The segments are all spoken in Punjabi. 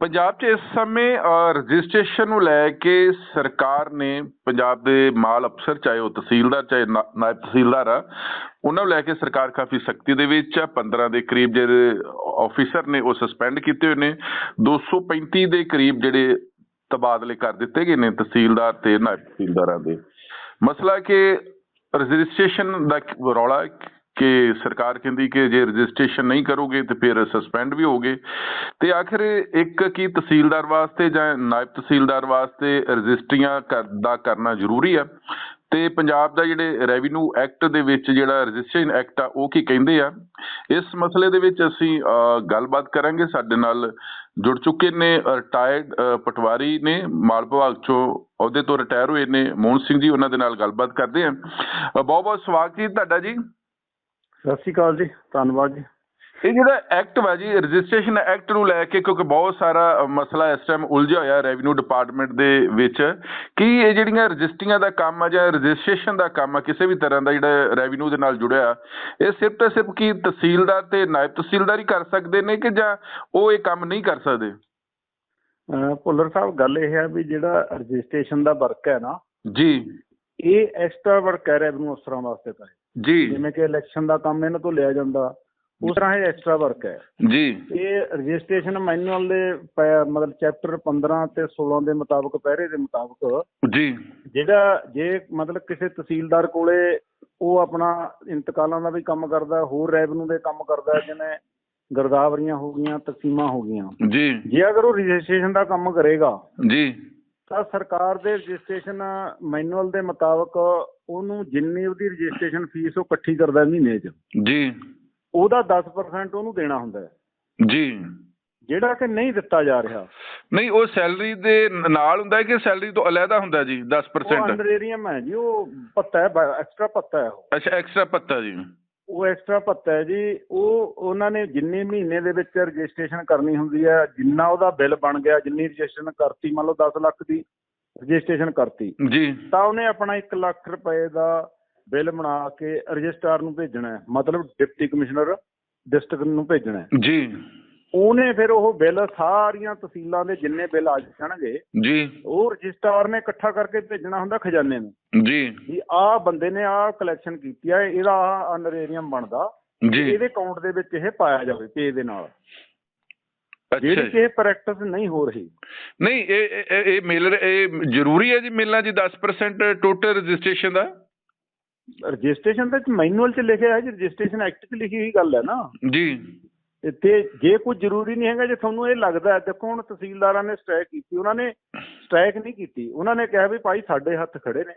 ਪੰਜਾਬ 'ਚ ਇਸ ਸਮੇਂ ਰਜਿਸਟ੍ਰੇਸ਼ਨ ਨੂੰ ਲੈ ਕੇ ਸਰਕਾਰ ਨੇ ਪੰਜਾਬ ਦੇ ਮਾਲ ਅਫਸਰ, ਚਾਹੇ ਉਹ ਤਹਿਸੀਲਦਾਰ, ਚਾਹੇ ਨਾਇਬ ਤਹਿਸੀਲਦਾਰ ਆ, ਉਹਨਾਂ ਨੂੰ ਲੈ ਕੇ ਸਰਕਾਰ ਕਾਫੀ ਸਖਤੀ ਦੇ ਵਿੱਚ ਆ। 15 ਦੇ ਕਰੀਬ ਜਿਹੜੇ ਆਫੀਸਰ ਨੇ, ਉਹ ਸਸਪੈਂਡ ਕੀਤੇ ਹੋਏ ਨੇ। 235 ਦੇ ਕਰੀਬ ਜਿਹੜੇ ਤਬਾਦਲੇ ਕਰ ਦਿੱਤੇ ਗਏ ਨੇ ਤਹਿਸੀਲਦਾਰ ਤੇ ਨਾਇਬ ਤਹਿਸੀਲਦਾਰਾਂ ਦੇ। ਮਸਲਾ ਕਿ ਰਜਿਸਟ੍ਰੇਸ਼ਨ ਦਾ ਰੌਲਾ ਕਿ ਸਰਕਾਰ ਕਹਿੰਦੀ ਕਿ ਜੇ ਰਜਿਸਟ੍ਰੇਸ਼ਨ ਨਹੀਂ ਕਰੋਗੇ ਤੇ ਫਿਰ ਸਸਪੈਂਡ ਵੀ ਹੋਗੇ ਤੇ ਆਖਿਰ ਇੱਕ ਕੀ ਤਹਿਸੀਲਦਾਰ ਵਾਸਤੇ ਜਾਂ ਨਾਇਬ ਤਹਿਸੀਲਦਾਰ ਵਾਸਤੇ ਰਜਿਸਟਰੀਆਂ ਕਰ- ਦਾ ਕਰਨਾ ਜ਼ਰੂਰੀ ਆ। ਤੇ ਪੰਜਾਬ ਦਾ ਜਿਹੜੇ ਰੈਵਨਿਊ ਐਕਟ ਦੇ ਵਿੱਚ ਜਿਹੜਾ ਰਜਿਸਟ੍ਰੇਸ਼ਨ ਐਕਟ ਆ, ਉਹ ਕੀ ਕਹਿੰਦੇ ਆ? ਇਸ ਮਸਲੇ ਦੇ ਵਿੱਚ ਅਸੀਂ ਗੱਲਬਾਤ ਕਰਾਂਗੇ। ਸਾਡੇ ਨਾਲ ਜੁੜ ਚੁੱਕੇ ਨੇ ਰਿਟਾਇਰਡ ਪਟਵਾਰੀ ਨੇ, ਮਾਲ ਵਿਭਾਗ ਚੋਂ ਅਹੁਦੇ ਤੋਂ ਰਿਟਾਇਰ ਹੋਏ ਨੇ। ਮੋਹਨ ਸਿੰਘ ਜੀ, ਉਹਨਾਂ ਦੇ ਨਾਲ ਗੱਲਬਾਤ ਕਰਦੇ ਆ। ਬਹੁਤ ਬਹੁਤ ਸਵਾਗਤ ਜੀ ਤੁਹਾਡਾ ਜੀ। ਸਤਿ ਸ਼੍ਰੀ ਅਕਾਲ ਜੀ ਧੰਨਵਾਦ ਜੀ। ਇਹ ਜਿਹੜਾ ਐਕਟ ਵਾ ਜੀ ਰਜਿਸਟ੍ਰੇਸ਼ਨ ਐਕਟ ਨੂੰ ਲੈ ਕੇ ਕਿਉਂਕਿ ਬਹੁਤ ਸਾਰਾ ਮਸਲਾ ਇਸ ਟਾਈਮ ਉਲਝਿਆ ਹੋਇਆ ਰੈਵਨਿਊ ਡਿਪਾਰਟਮੈਂਟ ਦੇ ਵਿੱਚ। ਕੀ ਇਹ ਜਿਹੜੀਆਂ ਰਜਿਸਟਰੀਆਂ ਦਾ ਕੰਮ ਆ ਜਾਂ ਰਜਿਸਟ੍ਰੇਸ਼ਨ ਦਾ ਕੰਮ ਆ ਕਿਸੇ ਵੀ ਤਰ੍ਹਾਂ ਦਾ ਜਿਹੜਾ ਰੈਵਨਿਊ ਦੇ ਨਾਲ ਜੁੜਿਆ ਇਹ ਸਿਰਫ ਤੇ ਸਿਰਫ ਕੀ ਤਹਿਸੀਲਦਾਰ ਤੇ ਨਾਇਬ ਤਹਿਸੀਲਦਾਰ ਹੀ ਕਰ ਸਕਦੇ ਨੇ ਕਿ ਜਾਂ ਉਹ ਇਹ ਕੰਮ ਨਹੀਂ ਕਰ ਸਕਦੇ? ਭੁੱਲਰ ਸਾਹਿਬ ਗੱਲ ਇਹ ਹੈ ਵੀ ਜਿਹੜਾ ਰਜਿਸਟ੍ਰੇਸ਼ਨ ਦਾ ਵਰਕ ਹੈ ਨਾ ਜੀ। ਇਹ ਐਕਸਟਰਾ ਵਰਕ ਹੈ ਰੈਵਨਿਊ ਅਫਸਰਾਂ ਵਾਸਤੇ ਤਾਂ। ਜੀ। ਜਿਵੇਂ ਕਿ ਇਲੈਕਸ਼ਨ ਦਾ ਕੰਮ ਇਹਨਾਂ ਤੋਂ ਲਿਆ ਜਾਂਦਾ ਉਸ ਤਰ੍ਹਾਂ ਇਹ ਐਕਸਟਰਾ ਵਰਕ ਹੈ। ਜੀ। ਇਹ ਰਜਿਸਟ੍ਰੇਸ਼ਨ ਮੈਨੂਅਲ ਦੇ ਮਤਲਬ ਚੈਪਟਰ 15 ਤੇ 16 ਦੇ ਮੁਤਾਬਕ ਪਹਿਰੇ ਦੇ ਮੁਤਾਬਕ ਜੀ। ਜਿਹੜਾ ਜੇ ਮਤਲਬ ਕਿਸੇ ਤਹਿਸੀਲਦਾਰ ਕੋਲੇ ਉਹ ਆਪਣਾ ਇੰਤਕਾਲਾਂ ਦਾ ਵੀ ਕੰਮ ਕਰਦਾ ਹੋਰ ਰੈਵਨਿਊ ਦੇ ਕੰਮ ਕਰਦਾ ਜਿਵੇਂ ਗਰਦਾਵਰੀਆਂ ਹੋ ਗਈਆਂ ਤਕਸੀਮਾਂ ਹੋ ਗਈਆਂ। ਜੀ। ਜੇ ਅਗਰ ਉਹ ਰਜਿਸਟ੍ਰੇਸ਼ਨ ਦਾ ਕੰਮ ਕਰੇਗਾ ਜੀ। ਤਾਂ ਸਰਕਾਰ ਦੇ ਰਜਿਸਟ੍ਰੇਸ਼ਨ ਮੈਨੂਅਲ ਦੇ ਮੁਤਾਬਕ ਉਹਨੂੰ ਜਿੰਨੀ ਉਹਦੀ ਰਜਿਸਟ੍ਰੇਸ਼ਨ ਫੀਸ ਉਹ ਇਕੱਠੀ ਕਰਦਾ ਮਹੀਨੇ 'ਚ। ਜੀ। ਉਹਦਾ 10% ਉਹਨੂੰ ਦੇਣਾ ਹੁੰਦਾ ਹੈ। ਜੀ। ਜਿਹੜਾ ਕਿ ਨਹੀਂ ਦਿੱਤਾ ਜਾ ਰਿਹਾ। ਨਹੀਂ ਉਹ ਸੈਲਰੀ ਦੇ ਨਾਲ ਹੁੰਦਾ ਹੈ ਕਿ ਸੈਲਰੀ ਤੋਂ ਅਲੱਗਾ ਹੁੰਦਾ ਜੀ ਉਹ 10% ਅੰਡਰੇਰੀਅਮ ਹੈ ਜੀ ਉਹ ਪੱਤਾ ਹੈ ਐਕਸਟਰਾ ਪੱਤਾ ਹੈ ਉਹ। ਅੱਛਾ ਐਕਸਟਰਾ ਪੱਤਾ ਜੀ। ਉਹ ਐਕਸਟਰਾ ਭੱਤਾ ਹੈ ਜੀ ਉਹ ਉਹਨਾਂ ਨੇ ਜਿੰਨੇ ਮਹੀਨੇ ਦੇ ਵਿੱਚ ਰਜਿਸਟ੍ਰੇਸ਼ਨ ਕਰਨੀ ਹੁੰਦੀ ਹੈ ਜਿੰਨਾ ਉਹਦਾ ਬਿੱਲ ਬਣ ਗਿਆ ਜਿੰਨੀ ਰਜਿਸਟ੍ਰੇਸ਼ਨ ਕਰਤੀ ਮੰਨ ਲਓ 10 ਲੱਖ ਦੀ ਰਜਿਸਟ੍ਰੇਸ਼ਨ ਕਰਤੀ ਜੀ। ਤਾਂ ਉਹਨੇ ਆਪਣਾ 1 ਲੱਖ ਰੁਪਏ ਦਾ ਬਿੱਲ ਬਣਾ ਕੇ ਰਜਿਸਟਰਾਰ ਨੂੰ ਭੇਜਣਾ ਹੈ। ਮਤਲਬ ਡਿਪਟੀ ਕਮਿਸ਼ਨਰ ਡਿਸਟ੍ਰਿਕਟ ਨੂੰ ਭੇਜਣਾ ਹੈ। ਜੀ। ਉਹਨੇ ਫਿਰ ਉਹ ਬਿੱਲ ਸਾਰੀਆਂ ਤਹਿਸੀਲਾਂ ਦੇ ਜਿੰਨੇ ਬਿੱਲ ਆ ਜਾਣਗੇ ਜੀ। ਉਹ ਰਜਿਸਟਰਾਰ ਨੇ ਇਕੱਠਾ ਕਰਕੇ ਭੇਜਣਾ ਹੁੰਦਾ ਖਜ਼ਾਨੇ ਨੂੰ। ਜੀ। ਵੀ ਆਹ ਬੰਦੇ ਨੇ ਆਹ ਕਲੈਕਸ਼ਨ ਕੀਤੀ ਆ ਇਹਦਾ ਅਨਰੇਰੀਅਮ ਬਣਦਾ ਜੀ। ਇਹਦੇ ਅਕਾਊਂਟ ਦੇ ਵਿੱਚ ਇਹ ਪਾਇਆ ਜਾਵੇ ਪੇ ਦੇ ਨਾਲ। ਅੱਛਾ ਜਿਹੜੀ ਜੀ। ਕਿ ਇਹ ਪ੍ਰੈਕਟਿਸ ਨਹੀਂ ਹੋ ਰਹੀ। ਨਹੀਂ ਇਹ ਇਹ- ਇਹ ਇਹ ਮਿਲ ਇਹ ਜ਼ਰੂਰੀ ਹੈ ਜੀ ਮਿਲਣਾ ਜੀ 10% ਟੋਟਲ ਰਜਿਸਟ੍ਰੇਸ਼ਨ ਦਾ? ਰਜਿਸਟ੍ਰੇਸ਼ਨ ਤਾਂ ਮੈਨੂਅਲ 'ਚ ਲਿਖਿਆ ਹੈ ਜੀ ਰਜਿਸਟ੍ਰੇਸ਼ਨ ਐਕਟ 'ਚ ਲਿਖੀ ਹੋਈ ਗੱਲ ਹੈ ਨਾ। ਜੀ। ਤੇ- ਜੇ ਕੋਈ ਜ਼ਰੂਰੀ ਨਹੀਂ ਹੈਗਾ ਜੇ ਤੁਹਾਨੂੰ ਇਹ ਲੱਗਦਾ ਹੈ ਦੇਖੋ ਹੁਣ ਤਹਿਸੀਲਦਾਰਾਂ ਨੇ ਸਟ੍ਰਾਈਕ ਕੀਤੀ ਉਹਨਾਂ ਨੇ ਸਟ੍ਰਾਈਕ ਨਹੀਂ ਕੀਤੀ। ਉਹਨਾਂ ਨੇ ਕਿਹਾ ਵੀ ਭਾਈ ਸਾਡੇ ਹੱਥ ਖੜੇ ਨੇ।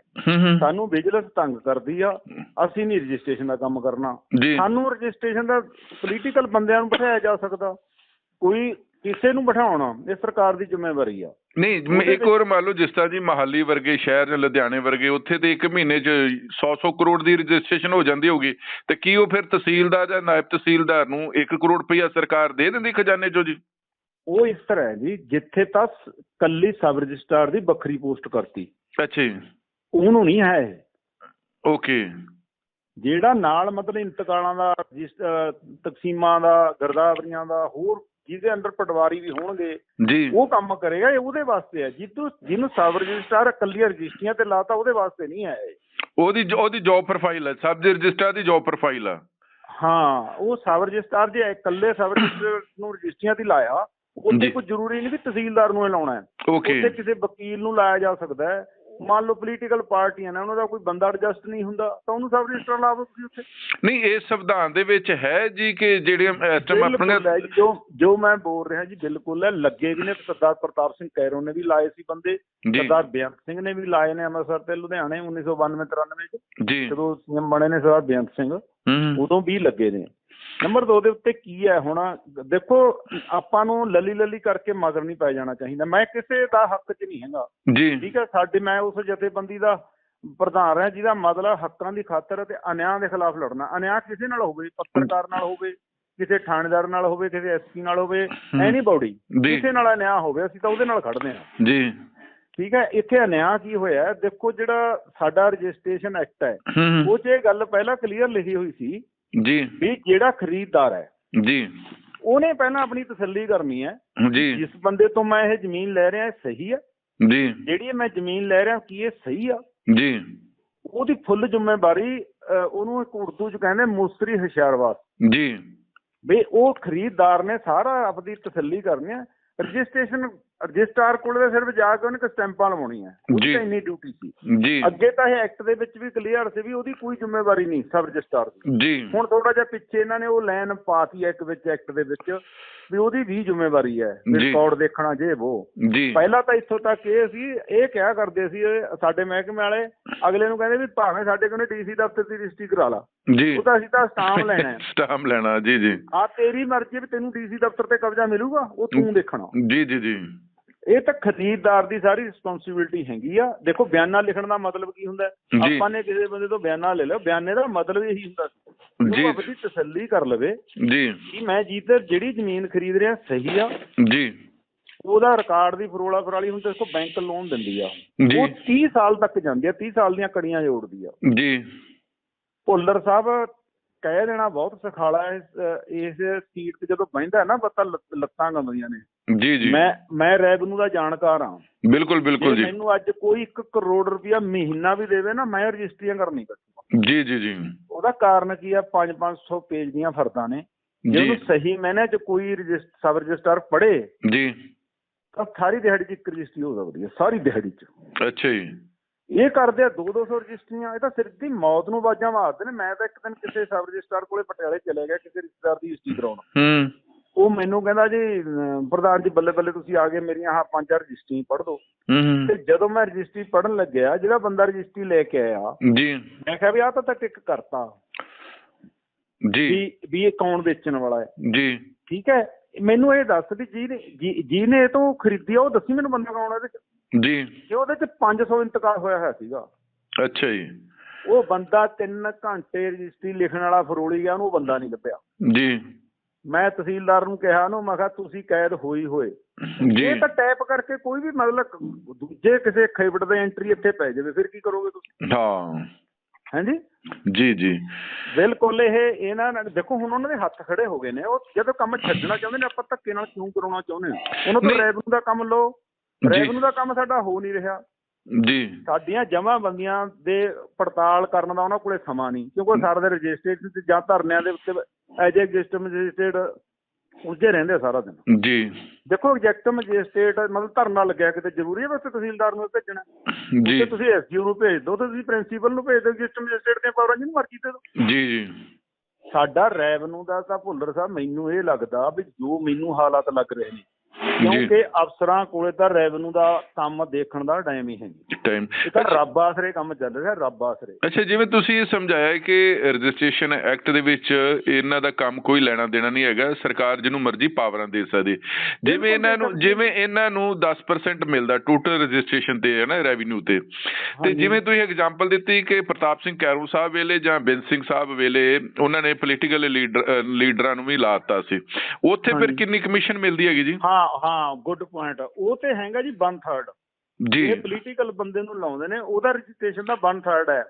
ਸਾਨੂੰ ਵਿਜੀਲੈਂਸ ਤੰਗ ਕਰਦੀ ਆ ਅਸੀਂ ਨਹੀਂ ਰਜਿਸਟ੍ਰੇਸ਼ਨ ਦਾ ਕੰਮ ਕਰਨਾ। ਸਾਨੂੰ ਰਜਿਸਟ੍ਰੇਸ਼ਨ ਦਾ ਪੋਲੀਟੀਕਲ ਬੰਦਿਆਂ ਨੂੰ ਬਿਠਾਇਆ ਜਾ ਸਕਦਾ। ਕੋਈ ਕਿਸੇ ਨੂੰ ਬਿਠਾਉਣਾ ਇਹ ਸਰਕਾਰ ਦੀ ਜ਼ਿੰਮੇਵਾਰੀ ਆ। ਨਹੀਂ ਮ- ਇੱਕ ਹੋਰ ਮੰਨ ਲਓ ਜਿਸ ਤਰ੍ਹਾਂ ਜੀ ਮਹਾਲੀ ਵਰਗੇ ਸ਼ਹਿਰ ਜਾਂ ਲੁਧਿਆਣੇ ਵਰਗੇ ਉੱਥੇ ਤੇ ਇੱਕ ਮਹੀਨੇ 'ਚ 100-100 ਕਰੋੜ ਦੀ ਰਜਿਸਟ੍ਰੇਸ਼ਨ ਹੋ ਜਾਂਦੀ ਹੋਗੀ ਤੇ ਕੀ ਉਹ ਫਿਰ ਤਹਿਸੀਲਦਾਰ ਜਾਂ ਨਾਇਬ ਤਹਿਸੀਲਦਾਰ ਨੂੰ 1 ਕਰੋੜ ਰੁਪਈਆ ਸਰਕਾਰ ਦੇ ਦਿੰਦੀ ਖਜ਼ਾਨੇ 'ਚੋਂ ਜੀ? ਉਹ ਇਸ ਤਰ੍ਹਾਂ ਹੈ ਜੀ ਜਿੱਥੇ ਤੱਕ ਕੱਲੀ ਸਬ ਰਜਿਸਟਰਾਰ ਦੀ ਵੱਖਰੀ ਪੋਸਟ ਕਰਤੀ। ਅੱਛਾ ਜੀ। ਉਹਨੂੰ ਨਹੀਂ ਹੈ ਓਕੇ। ਜਿਹੜਾ ਨਾਲ ਮਤਲਬ ਇੰਤਕਾਲਾਂ ਦਾ ਤਕਸੀਮਾਂ ਦਾ ਗਰਦਾਵਰੀਆਂ ਦਾ ਹੋਰ ਜਿਹਦੇ ਅੰਦਰ ਪਟਵਾਰੀ ਵੀ ਹੋਣਗੇ ਜੀ। ਉਹ ਕੰਮ ਕਰੇਗਾ ਇਹ ਉਹਦੇ ਵਾਸਤੇ ਹੈ। ਜਿੱਦੋਂ ਜਿਹਨੂੰ ਸਬ ਰਜਿਸਟਰਾਰ ਇਕੱਲੀਆਂ ਰਜਿਸਟਰੀਆਂ ਤੇ ਲਾਤਾ ਉਹਦੇ ਵਾਸਤੇ ਨਹੀਂ ਹੈ ਇਹ। ਉਹਦੀ ਉਹਦੀ ਜੌਬ ਪ੍ਰੋਫਾਈਲ ਹੈ ਸਬ ਰਜਿਸਟਰ ਦੀ ਜੌਬ ਪ੍ਰੋਫਾਈਲ ਆ। ਹਾਂ ਉਹ ਸਬ ਰਜਿਸਟਰਾਰ ਜੇ ਇਕੱਲੇ ਸਬ ਰਜਿਸਟਰ ਨੂੰ ਰਜਿਸਟਰੀਆਂ ਤੇ ਲਾਇਆ। ਉੱਥੇ ਕੋਈ ਜ਼ਰੂਰੀ ਨਹੀਂ ਵੀ ਤਹਿਸੀਲਦਾਰ ਨੂੰ ਇਹ ਲਾਉਣਾ ਹੈ। ਓਕੇ ਉੱਥੇ ਕਿਸੇ ਵਕੀਲ ਨੂੰ ਲਾਇਆ ਜਾ ਸਕਦਾ ਹੈ। ਮੰਨ ਲਓ ਪੋਲੀਟੀਕਲ ਪਾਰਟੀਆਂ ਨੇ ਉਹਨਾਂ ਦਾ ਕੋਈ ਬੰਦਾ ਐਡਜਸਟ ਨਹੀਂ ਹੁੰਦਾ ਤਾਂ ਉਹਨੂੰ ਸਬ ਰਜਿਸਟਰ ਲਾਵੋ ਤੁਸੀਂ ਉੱਥੇ। ਨਹੀਂ ਇਹ ਸੰਵਿਧਾਨ ਦੇ ਵਿੱਚ ਹੈ ਜੀ ਕਿ ਜਿਹੜੇ ਇਸ ਟਾਈਮ ਜੀ, ਜੋ ਮੈਂ ਬੋਲ ਰਿਹਾ ਜੀ ਬਿਲਕੁਲ ਹੈ ਲੱਗੇ ਵੀ ਨੇ ਸਰਦਾਰ ਪ੍ਰਤਾਪ ਸਿੰਘ ਕੈਰੋ ਨੇ ਵੀ ਲਾਏ ਸੀ ਬੰਦੇ ਸਰਦਾਰ ਬੇਅੰਤ ਸਿੰਘ ਨੇ ਵੀ ਲਾਏ ਨੇ ਅੰਮ੍ਰਿਤਸਰ ਤੇ ਲੁਧਿਆਣੇ 1992 93 ਚ। ਜਦੋਂ ਸੀਐਮ ਬਣੇ ਨੇ ਸਰਦਾਰ ਬੇਅੰਤ ਸਿੰਘ ਉਦੋਂ ਵੀ ਲੱਗੇ ਨੇ। ਨੰਬਰ 2 ਦੇ ਉੱਤੇ ਕੀ ਹੈ ਹੁਣ? ਦੇਖੋ ਆਪਾਂ ਨੂੰ ਲੱਲੀ ਲੱਲੀ ਕਰਕੇ ਮਗਰ ਨਹੀਂ ਪੈ ਜਾਣਾ ਚਾਹੀਦਾ। ਮੈਂ ਕਿਸੇ ਦਾ ਹੱਕ 'ਚ ਨਹੀਂ ਹੈਗਾ। ਜੀ। ਠੀਕ ਹੈ ਸਾਡੇ ਮੈਂ ਉਸ ਜਥੇਬੰਦੀ ਦਾ ਪ੍ਰਧਾਨ ਰਿਹਾ ਜਿਹਦਾ ਮਤਲਬ ਹੱਕਾਂ ਦੀ ਖਾਤਰ ਅਤੇ ਅਨਿਆਂ ਦੇ ਖਿਲਾਫ ਲੜਨਾ। ਅਨਿਆਂ ਕਿਸੇ ਨਾਲ ਹੋਵੇ ਪੱਤਰਕਾਰ ਨਾਲ ਹੋਵੇ ਕਿਸੇ ਥਾਣੇਦਾਰ ਨਾਲ ਹੋਵੇ ਕਿਸੇ ਐਸਪੀ ਨਾਲ ਹੋਵੇ ਐਨੀਬਾਡੀ ਜੀ। ਕਿਸੇ ਨਾਲ ਅਨਿਆਂ ਹੋਵੇ ਅਸੀਂ ਤਾਂ ਉਹਦੇ ਨਾਲ ਖੜਦੇ ਹਾਂ। ਜੀ। ਠੀਕ ਹੈ ਇੱਥੇ ਅਨਿਆਂ ਕੀ ਹੋਇਆ? ਦੇਖੋ ਜਿਹੜਾ ਸਾਡਾ ਰਜਿਸਟ੍ਰੇਸ਼ਨ ਐਕਟ ਹੂੰ ਉਹ 'ਚ ਇਹ ਗੱਲ ਪਹਿਲਾਂ ਕਲੀਅਰ ਲਿਖੀ ਹੋਈ ਸੀ ਜੀ। ਵੀ ਜਿਹੜਾ ਖਰੀਦਦਾਰ ਹੈ ਜੀ। ਉਹਨੇ ਪਹਿਲਾਂ ਆਪਣੀ ਤਸੱਲੀ ਕਰਨੀ ਹੈ ਜੀ। ਜਿਸ ਬੰਦੇ ਤੋਂ ਮੈਂ ਇਹ ਜ਼ਮੀਨ ਲੈ ਰਿਹਾ ਇਹ ਸਹੀ ਹੈ? ਜੀ। ਜਿਹੜੀ ਮੈਂ ਜ਼ਮੀਨ ਲੈ ਰਿਹਾ ਕੀ ਇਹ ਸਹੀ ਆ? ਜੀ। ਉਹਦੀ ਫੁੱਲ ਜ਼ਿੰਮੇਵਾਰੀ ਉਹਨੂੰ ਇੱਕ ਉਰਦੂ ਚ ਕਹਿੰਦੇ ਮੁਸਤਰੀ ਹੁਸ਼ਿਆਰਵਾਸ ਜੀ। ਵੀ ਉਹ ਖਰੀਦਦਾਰ ਨੇ ਸਾਰਾ ਆਪਦੀ ਤਸੱਲੀ ਕਰਨੀ ਹੈ। ਰਜਿਸਟ੍ਰੇਸ਼ਨ ਰਜਿਸਟਰਾਰ ਕੋਲ ਦੇ ਸਿਰਫ ਜਾ ਕੇ ਉਹਨੇ ਇੱਕ ਸਟੈਂਪਾਂ ਲਵਾਉਣੀ ਹੈ। ਉਹਦੀ ਇੰਨੀ ਡਿਊਟੀ ਸੀ। ਜੀ। ਅੱਗੇ ਤਾਂ ਇਹ ਐਕਟ ਦੇ ਵਿੱਚ ਵੀ ਕਲੀਅਰ ਸੀ ਵੀ ਉਹਦੀ ਕੋਈ ਜ਼ਿੰਮੇਵਾਰੀ ਨਹੀਂ ਸਬ ਰਜਿਸਟਰਾਰ ਦੀ। ਜੀ। ਹੁਣ ਥੋੜਾ ਜਿਹਾ ਪਿੱਛੇ ਇਹਨਾਂ ਨੇ ਉਹ ਲਾਈਨ ਪਾਤੀ ਹੈ ਇੱਕ ਵਿੱਚ ਐਕਟ ਦੇ ਵਿੱਚ ਵੀ ਉਹਦੀ ਵੀ ਜ਼ਿੰਮੇਵਾਰੀ ਹੈ। ਰਿਕਾਰਡ ਦੇਖਣਾ ਜੇ ਉਹ ਜੀ। ਪਹਿਲਾਂ ਤਾਂ ਇੱਥੋਂ ਤੱਕ ਇਹ ਸੀ ਇਹ ਕਿਹਾ ਕਰਦੇ ਸੀ ਸਾਡੇ ਮਹਿਕਮੇ ਵਾਲੇ ਅਗਲੇ ਨੂੰ ਕਹਿੰਦੇ ਵੀ ਭਾਵੇਂ ਸਾਡੇ ਕੋਲ ਡੀਸੀ ਦਫ਼ਤਰ ਦੀ ਰਜਿਸਟਰੀ ਕਰਾ ਲਾ। ਜੀ। ਉਹ ਤਾਂ ਅਸੀਂ ਤਾਂ ਸਟਾਮ ਲੈਣਾ ਹੈ। ਸਟਾਮ ਲੈਣਾ ਜੀ ਜੀ। ਆ ਤੇਰੀ ਮਰਜ਼ੀ ਵੀ ਤੈਨੂੰ ਡੀਸੀ ਦਫ਼ਤਰ ਤੇ ਕਬਜ਼ਾ ਮਿਲੂਗਾ ਉਹ ਤੂੰ ਦੇਖਣਾ। ਜੀ ਜੀ ਜੀ। ਇਹ ਤਾਂ ਖਰੀਦਦਾਰ ਦੀ ਸਾਰੀ ਰਿਸਪੌਂਸਿਬਿਲਟੀ ਹੈਗੀ ਆ। ਦੇਖੋ ਬਿਆਨਾ ਲਿਖਣ ਦਾ ਮਤਲਬ ਕੀ ਹੁੰਦਾ। ਆਪਾਂ ਨੇ ਕਿਸੇ ਬੰਦੇ ਤੋਂ ਬਿਆਨਾ ਲੈ ਲਿਆ ਬਿਆਨੇ ਦਾ ਮਤਲਬ ਇਹੀ ਹੁੰਦਾ ਸੀ। ਜੀ। ਉਹ ਆਪਣੀ ਤਸੱਲੀ ਕਰ ਲਵੇ ਜੀ। ਕਿ ਮੈਂ ਜੀਤਰ ਜਿਹੜੀ ਜ਼ਮੀਨ ਖਰੀਦ ਰਿਹਾ ਸਹੀ ਆ। ਜੀ। ਉਹਦਾ ਰਿਕਾਰਡ ਦੀ ਫਰੋਲਾ ਫਰਾਲੀ ਹੁਣ ਦੇਖੋ ਬੈਂਕ ਲੋਨ ਦਿੰਦੀ ਆ। ਉਹ 30 ਸਾਲ ਤੱਕ ਜਾਂਦੀ ਆ 30 ਸਾਲ ਦੀਆਂ ਕੜੀਆਂ ਜੋੜਦੀ ਆ। ਜੀ। ਭੁੱਲਰ ਸਾਹਿਬ ਕਹਿ ਦੇਣਾ ਬਹੁਤ ਸਖਾਲਾ ਹੈ ਇਸ ਇਸ ਸੀਟ ਤੇ ਜਦੋਂ ਬਹਿੰਦਾ ਨਾ ਪਤਾ ਲੱਤ- ਕੰਬਦੀਆਂ ਨੇ। ਜੀ ਜੀ। ਮੈਂ ਮੈਂ ਰੈਵਨਿਊ ਦਾ ਜਾਣਕਾਰ ਹਾਂ। ਬਿਲਕੁਲ ਬਿਲਕੁਲ ਜੇ। ਮੈਨੂੰ ਅੱਜ ਕੋਈ 1 ਕਰੋੜ ਰੁਪਇਆ ਮਹੀਨਾ ਵੀ ਦੇਵੇ ਨਾ ਮੈਂ ਰਜਿਸਟਰੀਆਂ ਕਰਨੀ ਕੱਟੂਗਾ ਜੀ ਜੀ ਜੀ। ਉਹਦਾ ਕਾਰਨ ਕੀ ਆ? 5-500 ਪੇਜ ਦੀਆਂ ਫਰਦਾਂ ਨੇ। ਜੇ ਜੀ। ਉਹਨੂੰ ਸਹੀ ਮੈਨੇ ਚ ਕੋਈ ਸਬ ਰਜਿਸਟਰ ਪੜੇ ਜੀ। ਤਾਂ ਸਾਰੀ ਦਿਹਾੜੀ ਚ ਇੱਕ ਰਜਿਸਟਰੀ ਹੋ ਸਕਦੀ ਹੈ ਸਾਰੀ ਦਿਹਾੜੀ ਚ। ਅੱਛਾ ਜੀ। ਇਹ ਕਰਦੇ ਆ 2-200 ਰਜਿਸਟਰੀਆਂ ਇਹ ਤਾਂ ਸਿਰ ਦੀ ਮੌਤ ਨੂੰ ਆਵਾਜ਼ਾਂ ਮਾਰਦੇ ਨੇ। ਮੈਂ ਤਾਂ ਇੱਕ ਦਿਨ ਕਿਸੇ ਸਬ ਰਜਿਸਟਰ ਕੋਲੇ ਪਟਿਆਲੇ ਚਲੇ ਗਿਆ ਕਿਸੇ ਰਿਸ਼ਤੇਦਾਰ ਦੀ ਰਜਿਸਟਰੀ ਕਰਾਉਣ। ਹੂੰ। ਉਹ ਮੈਨੂੰ ਕਹਿੰਦਾ ਜੀ ਪ੍ਰਧਾਨ ਜੀ ਬੱਲੇ ਬੱਲੇ ਤੁਸੀਂ ਆ ਗਏ ਮੇਰੀਆਂ ਆਹ ਪੰਜ ਚਾਰ ਰਜਿਸਟਰੀ ਪੜ੍ਹ ਹੂੰ। ਤੇ ਜਦੋਂ ਮੈਂ ਰਜਿਸਟਰੀ ਪੜ੍ਹਨ ਲੱਗਿਆ ਜਿਹੜਾ ਬੰਦਾ ਰਜਿਸਟਰੀ ਲੈ ਕੇ ਆਇਆ ਜੀ। ਮੈਂ ਕਿਹਾ ਵੀ ਆਹ ਤਾਂ ਟਿਕ ਕਰਤਾ। ਜੀ। ਵੀ ਵੀ ਇਹ ਕੌਣ ਵੇਚਣ ਵਾਲਾ ਹੈ? ਜੀ। ਠੀਕ ਹੈ? ਮੈਨੂੰ ਇਹ ਦੱਸ ਵੀ ਜਿਹਨੇ ਜੀ- ਜਿਹਨੇ ਇਹ ਤੋਂ ਖਰੀਦੀ ਆ ਉਹ ਦੱਸੀ ਮੈਨੂੰ ਬੰਦਾ ਕੌਣ ਹੈ ਇਹਦੇ ਜੀ। ਕਿ ਉਹਦੇ ਚ 500 ਇੰਤਕਾਲ ਹੋਇਆ ਹੋਇਆ ਸੀਗਾ। ਅੱਛਾ ਜੀ। ਉਹ ਬੰਦਾ 3 ਘੰਟੇ ਰਜਿਸਟਰੀ ਲਿਖਣ ਵਾਲਾ ਫਰੋਲੀ ਗਿਆ ਉਹਨੂੰ ਉਹ ਬੰਦਾ ਨਹੀਂ ਲੱਭਿਆ। ਜੀ। ਮੈਂ ਤਹਿਸੀਲਦਾਰ ਨੂੰ ਕਿਹਾ ਉਹਨੂੰ ਮੈਂ ਕਿਹਾ ਤੁਸੀਂ ਕੈਦ ਹੋਈ ਹੋਏ। ਜੀ। ਇਹ ਤਾਂ ਟਾਈਪ ਕਰਕੇ ਕੋਈ ਵੀ ਮਤਲਬ ਦੂਜੇ ਕਿਸੇ ਖੇਵਟ ਦੇ ਐਂਟਰੀ ਇੱਥੇ ਪੈ ਜਾਵੇ ਫਿਰ ਕੀ ਕਰੋਗੇ ਤੁਸੀਂ? ਹਾਂ। ਹਾਂਜੀ? ਜੀ ਜੀ। ਬਿਲਕੁਲ ਇਹ ਇਹਨਾਂ ਨਾਲ ਦੇਖੋ ਹੁਣ ਉਹਨਾਂ ਦੇ ਹੱਥ ਖੜੇ ਹੋ ਗਏ ਨੇ। ਉਹ ਜਦੋਂ ਕੰਮ ਛੱਡਣਾ ਚਾਹੁੰਦੇ ਨੇ ਆਪਾਂ ਧੱਕੇ ਨਾਲ ਕਿਉਂ ਕਰਾਉਣਾ ਚਾਹੁੰਦੇ ਹਾਂ? ਉਹਨਾਂ ਤੋਂ। ਰੈਵਨਿਊ ਦਾ ਕੰਮ ਲਓ। ਰੈਵਨਿਊ ਦਾ ਕੰਮ ਸਾਡਾ ਹੋ ਨਹੀਂ ਰਿਹਾ। ਜੀ। ਸਾਡੀਆਂ ਜਮਾਬੰਦੀਆਂ ਦੇ ਪੜਤਾਲ ਕਰਨ ਦਾ ਉਹਨਾਂ ਕੋਲੇ ਸਮਾਂ ਨਹੀਂ ਕਿਉਂਕਿ ਸਾਰਾ ਦੇ ਰਜਿਸਟ੍ਰੇਸ਼ਨ ਤੇ ਜਾਂ ਧਰਨਿਆਂ ਦੇ ਉੱਤੇ ਐਜ ਐਗਜ਼ਿਸਟਮ ਮੈਜਿਸਟ੍ਰੇਟ ਉਲਝੇ ਰਹਿੰਦੇ ਸਾਰਾ ਦਿਨ। ਜੀ। ਦੇਖੋ ਐਗਜ਼ੈਕਟਮ ਮੈਜਿਸਟ੍ਰੇਟ ਮਤਲਬ ਧਰਨਾ ਲੱਗਿਆ ਕਿਤੇ ਜ਼ਰੂਰੀ ਹੈ ਬਸ ਤਹਿਸੀਲਦਾਰ ਨੂੰ ਭੇਜਣਾ। ਜੀ। ਤੇ ਤੁਸੀਂ ਐਸਡੀਓ ਨੂੰ ਭੇਜ ਦਿਓ ਤੇ ਤੁਸੀਂ ਪ੍ਰਿੰਸੀਪਲ ਨੂੰ ਭੇਜ ਦਿਓ ਐਗਜ਼ਿਸਟਮ ਮੈਜਿਸਟ੍ਰੇਟ ਦੀਆਂ ਪਾਵਰਾਂ ਜਿਹਨੂੰ ਮਰਜ਼ੀ ਦੇ ਦਿਓ। ਜੀ ਜੀ। ਸਾਡਾ ਰੈਵਨਿਊ ਦਾ ਤਾਂ ਭੁੱਲਰ ਸਾਹਿਬ ਮੈਨੂੰ ਇਹ ਲੱਗਦਾ ਵੀ ਜੋ ਮੈਨੂੰ ਹਾਲਾਤ ਲੱਗ ਰਹੇ ਨੇ ਕਿਉਂਕਿ ਅਫਸਰਾਂ ਕੋਲੇ ਤਾਂ ਰੈਵਨਿਊ ਦਾ ਕੰਮ ਦੇਖਣ ਦਾ ਟਾਈਮ ਹੀ ਹੈ ਨਹੀਂ। ਟਾਈਮ ਇਹ ਤਾਂ ਰੱਬ ਆਸਰੇ ਕੰਮ ਚੱਲ ਰਿਹਾ ਰੱਬ ਆਸਰੇ। ਅੱਛਾ ਜਿਵੇਂ ਤੁਸੀਂ ਇਹ ਸਮਝਾਇਆ ਕਿ ਰਜਿਸਟ੍ਰੇਸ਼ਨ ਐਕਟ ਦੇ ਵਿੱਚ ਇਹਨਾਂ ਦਾ ਕੰਮ ਕੋਈ ਲੈਣਾ ਦੇਣਾ ਨਹੀਂ ਹੈਗਾ ਸਰਕਾਰ ਜਿਹਨੂੰ ਮਰਜ਼ੀ ਪਾਵਰਾਂ ਦੇ ਸਕਦੀ। ਜਿਵੇਂ ਇਹਨਾਂ ਨੂੰ। ਜਿਵੇਂ ਇਹਨਾਂ ਨੂੰ 10% ਮਿਲਦਾ ਟੋਟਲ ਰਜਿਸਟ੍ਰੇਸ਼ਨ ਤੇ ਹੈ ਨਾ ਰੈਵਨਿਊ ਤੇ। ਤੇ। ਜਿਵੇਂ ਤੁਸੀਂ ਐਗਜ਼ਾਮਪਲ ਦਿੱਤੀ ਕਿ ਪ੍ਰਤਾਪ ਸਿੰਘ ਕੈਰੂ ਸਾਹਿਬ ਵੇਲੇ ਜਾਂ ਬਿੰਦ ਸਿੰਘ ਸਾਹਿਬ ਵੇਲੇ ਉਹਨਾਂ ਨੇ ਪੋਲੀਟੀਕਲ ਲੀਡਰ ਲੀਡਰਾਂ ਨੂੰ ਵੀ ਲਾਤਾ ਸੀ। ਉੱਥੇ ਫਿਰ। ਕਿੰਨੀ ਕਮਿਸ਼ਨ ਮਿਲਦੀ ਹੈਗੀ ਜੀ? ਹਾਂ ਹਾਂ ਗੁੱਡ ਪੁਆਇੰਟ ਉਹ ਤੇ ਹੈਗਾ ਜੀ 1/3 ਜੀ। ਇਹ ਪੋਲੀਟੀਕਲ ਬੰਦੇ ਨੂੰ ਲਾਉਂਦੇ ਨੇ ਉਹਦਾ ਰਜਿਸਟ੍ਰੇਸ਼ਨ ਦਾ 1/3 ਹੈ।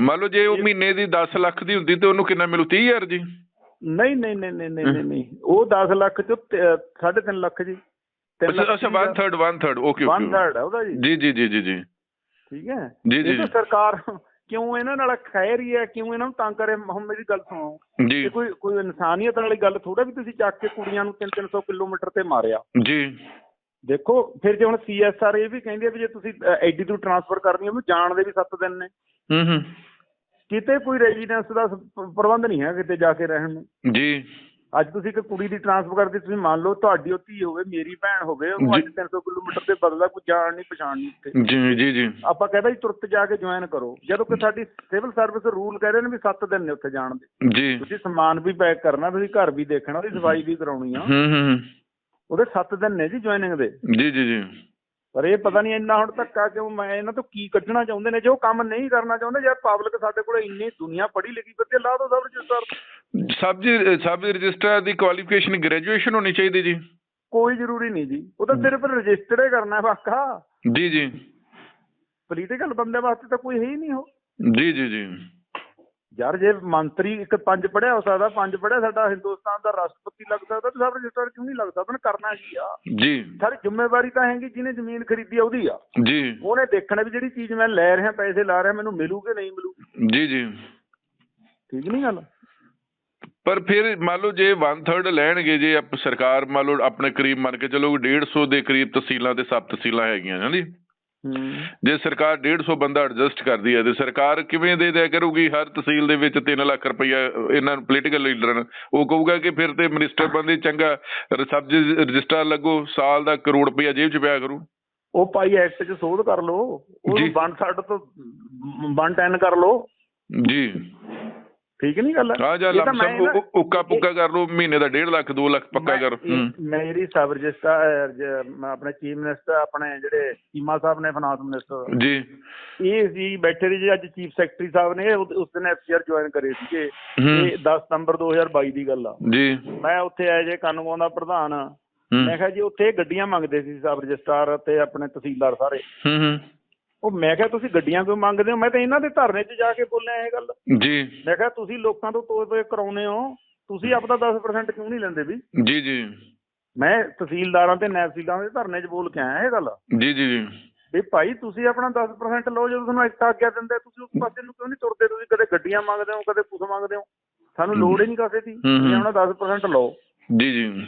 ਮੰਨ ਲਓ ਜੇ ਉਹ ਮਹੀਨੇ ਦੀ 10 ਲੱਖ ਦੀ ਹੁੰਦੀ ਤੇ ਉਹਨੂੰ ਕਿੰਨਾ ਮਿਲੂ? 30000 ਜੀ। ਨਹੀਂ ਨਹੀਂ ਨਹੀਂ ਨਹੀਂ ਨਹੀਂ ਨਹੀਂ, ਉਹ 10 ਲੱਖ ਚ 3.5 ਲੱਖ ਜੀ। ਅੱਛਾ ਲੱਖ ਅੱਛਾ ਦੀ 1 third 1 third okay one okay third ਹੈ ਉਹਦਾ ਜੀ। ਜੀ ਜੀ ਜੀ ਜੀ ਠੀਕ ਹੈ। ਜੀ, ਜੀ। ਸਰਕਾਰ ਕਿਉਂ ਇਹਨਾਂ ਨਾਲ ਖੈਰ ਹੀ ਹੈ? ਕਿਉਂ ਇਹਨਾਂ ਨੂੰ ਤੰਗ ਕਰੇ? ਹੁਣ ਮੇਰੀ ਗੱਲ ਸੁਣੋ। ਜੀ। ਕੋਈ ਕੋਈ ਇਨਸਾਨੀਅਤ ਵਾਲੀ ਗੱਲ ਥੋੜਾ ਵੀ ਤੁਸੀਂ ਚੱਕ ਕੇ ਕੁੜੀਆਂ ਨੂੰ 3-300 ਕਿਲੋਮੀਟਰ ਤੇ ਮਾਰਿਆ। ਜੀ। ਦੇਖੋ ਫਿਰ ਜੇ ਹੁਣ ਸੀਐਸਆਰ ਇਹ ਵੀ ਕਹਿੰਦੀ ਹੈ ਵੀ ਜੇ ਤੁਸੀਂ ਐਡੀ ਤੋਂ ਟਰਾਂਸਫਰ ਕਰਨੀ ਉਹਨੂੰ ਜਾਣ ਦੇ ਵੀ 7 ਦਿਨ ਨੇ। ਹੂੰ ਹੂੰ। ਕਿਤੇ ਕੋਈ ਰੈਜ਼ੀਡੈਂਸ ਦਾ ਪ੍ਰਬੰਧ ਨਹੀਂ ਹੈ ਕਿਤੇ ਜਾ ਕੇ ਰਹਿਣ ਨੂੰ। ਜੀ। ਅੱਜ ਤੁਸੀਂ ਇੱਕ ਕੁੜੀ ਦੀ ਟਰਾਂਸਫਰ ਕਰਦੀ ਤੁਸੀਂ ਮੰਨ ਲਓ ਤੁਹਾਡੀ ਉਹ ਧੀ ਹੋਵੇ ਮੇਰੀ ਭੈਣ ਹੋਵੇ ਉਹ ਅੱਜ ਜੀ। 300 ਕਿਲੋਮੀਟਰ ਦੇ ਬਦਲਾ ਕੋਈ ਜਾਣ ਨਹੀਂ ਪਛਾਣ ਨਹੀਂ ਉੱਤੇ ਜੀ ਜੀ ਜੀ। ਆਪਾਂ ਕਹਿੰਦਾ ਜੀ ਤੁਰਤ ਜਾ ਕੇ ਜੁਆਇਨ ਕਰੋ। ਜਦੋਂ ਕਿ ਸਾਡੀ ਸਿਵਲ ਸਰਵਿਸ ਰੂਲ ਕਹਿ ਰਹੇ ਨੇ ਵੀ 7 ਦਿਨ ਨੇ ਉੱਥੇ ਜਾਣ ਦੇ। ਜੀ। ਤੁਸੀਂ ਸਮਾਨ ਵੀ ਪੈਕ ਕਰਨਾ ਤੁਸੀਂ ਘਰ ਵੀ ਦੇਖਣਾ ਉਹਦੀ ਸਫ਼ਾਈ ਵੀ ਕਰਾਉਣੀ ਆ। ਹੂੰ ਹੂੰ। ਉਹਦੇ 7 ਦਿਨ ਨੇ ਜੀ ਜੁਆਇਨਿੰਗ ਦੇ। ਜੀ ਜੀ ਜੀ। ਪਰ ਇਹ ਪਤਾ ਨਹੀਂ ਇੰਨਾ ਹੁਣ ਧੱਕਾ ਕਿਉਂ ਮੈਂ ਇਹਨਾਂ ਤੋਂ ਕੀ ਕੱਢਣਾ ਚਾਹੁੰਦੇ ਨੇ? ਜੋ ਕੰਮ ਨਹੀਂ ਕਰਨਾ ਚਾਹੁੰਦੇ ਯਾਰ ਪਬਲਿਕ ਸਾਡੇ ਕੋਲ ਇੰਨੀ ਦੁਨੀਆ ਪੜ੍ਹੀ ਲਿਖੀ ਬੱਤੇ ਲਾ ਦੋ ਸਭ ਰਜਿਸਟਰ। ਸਬ ਜੀ ਸਬ ਰਜਿਸਟਰ ਦੀ ਕੁਆਲੀਫਿਕੇਸ਼ਨ ਗ੍ਰੈਜੂਏਸ਼ਨ ਹੋਣੀ ਚਾਹੀਦੀ ਜੀ। ਕੋਈ ਜ਼ਰੂਰੀ ਨਹੀਂ ਜੀ। ਉਹ ਤਾਂ ਸਿਰਫ ਰਜਿਸਟਰਡ ਹੀ ਕਰਨਾ ਹੈ ਵਾਕਾ। ਜੀ ਜੀ। ਪੋਲੀਟੀਕਲ ਬੰਦੇ ਵਾਸਤੇ ਤਾਂ ਕੋਈ ਹੈ ਹੀ ਨਹੀਂ ਉਹ। ਜੀ ਜੀ ਜੀ। ਯਾਰ ਜੇ ਮੰਤਰੀ ਇੱਕ ਪੰਜ ਪੜਿਆ ਹੋ ਸਕਦਾ ਪੰਜ ਪੜਿਆ ਸਾਡਾ ਹਿੰਦੁਸਤਾਨ ਦਾ ਰਾਸ਼ਟਰਪਤੀ ਲੱਗ ਸਕਦਾ ਤੇ ਸਬ ਰਜਿਸਟਰ ਕਿਉਂ ਨਹੀਂ ਲੱਗਦਾ? ਉਹਨੇ ਕਰਨਾ ਕੀ ਆ? ਜੀ। ਸਾਰੀ ਜ਼ਿੰਮੇਵਾਰੀ ਤਾਂ ਹੈਗੀ ਜਿਹਨੇ ਜ਼ਮੀਨ ਖਰੀਦੀ ਆ ਉਹਦੀ ਆ। ਜੀ। ਉਹਨੇ ਦੇਖਣਾ ਵੀ ਜਿਹੜੀ ਚੀਜ਼ ਮੈਂ ਲੈ ਰਿਹਾ ਪੈਸੇ ਲਾ ਰਿਹਾ ਮੈਨੂੰ ਮਿਲੂ ਕਿ ਨਹੀਂ ਮਿਲੂ ਜੀ ਜੀ। ਠੀਕ ਨਹੀਂ ਗੱਲ? ਪਰ ਫਿਰ ਮੰਨ ਲਓ ਜੇ 1/3 ਲੈਣਗੇ ਜੇ ਸਰਕਾਰ ਮੰਨ ਲਓ ਆਪਣੇ ਕਰੀਬ ਮੰਨ ਕੇ ਚਲੋ 150 ਦੇ ਕਰੀਬ ਤਹਿਸੀਲਾਂ ਤੇ ਸੱਤ ਤਹਿਸੀਲਾਂ ਹੈਗੀਆਂ ਨੇ ਜੀ ਸਰਕਾਰ 150 ਬੰਦਾ ਐਡਜਸਟ ਕਰਦੀ ਹੈ ਤੇ ਸਰਕਾਰ ਕਿਵੇਂ ਦੇ ਦਿਆ ਕਰੂਗੀ? ਹਰ ਤਹਿਸੀਲ ਦੇ ਵਿੱਚ 3 ਲੱਖ ਰੁਪਈਆ ਇਹਨਾਂ ਨੂੰ ਪੋਲੀਟੀਕਲ ਲੀਡਰਾਂ ਨੂੰ। ਉਹ ਕਹੂਗਾ ਕਿ ਫਿਰ ਤੇ ਮਿਨਿਸਟਰ ਬੰਦੇ ਚੰਗਾ ਸਬ ਰਜਿਸਟਰ ਲੱਗੋ ਸਾਲ ਦਾ ਕਰੋੜ ਰੁਪਈਆ ਜੇਬ 'ਚ ਪਿਆ ਕਰੂ। ਉਹ ਭਾਈ ਐਕਟ 'ਚ ਸੋਧ ਕਰ ਲਓ। ਉਹਨੂੰ ਜੀ। 160 ਤੋਂ 110 ਕਰ ਲਓ। ਜੀ। ਠੀਕ ਨਹੀਂ ਗੱਲ? ਆ ਜਾ ਇਹ ਤਾਂ ਲੰਮ ਮੈਂ ਨਾ- ਸਮ ਉੱਕਾ ਪੁੱਕਾ ਕਰ ਲਓ ਮਹੀਨੇ ਦਾ 1.5 ਲੱਖ 2 ਲੱਖ ਪੱਕਾ ਕਰ। ਮੇਰੀ ਸਬ ਰਜਿਸਟਰ ਆਪਣੇ ਚੀਫ ਮਿਨਿਸਟਰ ਆਪਣੇ ਜਿਹੜੇ ਚੀਮਾ ਸਾਹਿਬ ਨੇ ਫਾਈਨਾਂਸ ਮਿਨਿਸਟਰ। ਜੀ। ਇਹ ਸੀ ਬੈਠੇ ਰਹੀ ਜੀ ਅੱਜ ਚੀਫ ਸੈਕਟਰੀ ਸਾਹਿਬ ਨੇ ਉਸ ਦਿਨ ਐਫਸੀਆਰ ਜੁਆਇਨ ਕਰੇ ਸੀਗੇ। ਇਹ 10 ਸਤੰਬਰ 2022 ਦੀ ਗੱਲ ਆ। ਜੀ। ਮੈਂ ਉੱਥੇ ਆਏ ਜੇ ਕਾਨੂੰਗੋਂ ਦਾ ਪ੍ਰਧਾਨ। ਮੈਂ ਕਿਹਾ ਜੀ ਉੱਥੇ ਗੱਡੀਆਂ ਮੰਗਦੇ ਸੀ ਸਬ ਰਜਿਸਟਰਾਰ ਤੇ ਆਪਣੇ ਤਹਿਸੀਲਦਾਰ ਸਾਰੇ। ਹੂੰ ਹੂੰ। ਉਹ ਮੈਂ ਕਿਹਾ ਤੁਸੀਂ ਗੱਡੀਆਂ ਕਿਉਂ ਮੰਗਦੇ ਹੋ? ਮੈਂ ਤਾਂ ਇਹਨਾਂ ਦੇ ਧਰਨੇ 'ਚ ਜਾ ਕੇ ਬੋਲਿਆ ਇਹ ਗੱਲ। ਜੀ। ਮੈਂ ਕਿਹਾ ਤੁਸੀਂ ਲੋਕਾਂ ਤੋਂ ਤੋਏ ਤੋਏ ਕਰਾਉਨੇ ਹੋ। ਤੁਸੀਂ ਆਪਦਾ 10% ਕਿਉਂ ਨਹੀਂ ਲੈਂਦੇ ਵੀ? ਜੀ ਜੀ। ਮੈਂ ਤਹਿਸੀਲਦਾਰਾਂ ਤੇ ਤਹਿਸੀਲਦਾਰਾਂ ਦੇ ਧਰਨੇ 'ਚ ਬੋਲ ਕੇ ਆਇਆ ਇਹ ਗੱਲ। ਜੀ ਜੀ। ਜੀ ਵੀ ਭਾਈ ਤੁਸੀਂ ਆਪਣਾ 10% ਲਓ ਜਦੋਂ ਤੁਹਾਨੂੰ ਐਕਟ ਆਗਿਆ ਦਿੰਦੇ ਤੁਸੀਂ ਉਸ ਪਾਸੇ ਨੂੰ ਕਿਉਂ ਨਹੀਂ ਤੁਰਦੇ? ਤੁਸੀਂ ਕਦੇ ਗੱਡੀਆਂ ਮੰਗਦੇ ਹੋ ਕਦੇ ਕੁਛ ਮੰਗਦੇ ਹੋ। ਸਾਨੂੰ ਲੋੜ ਹੀ ਨਹੀਂ ਕਿਸੇ ਦੀ। ਤੁਸੀਂ ਆਪਣਾ 10% ਲਓ। ਜੀ ਜੀ।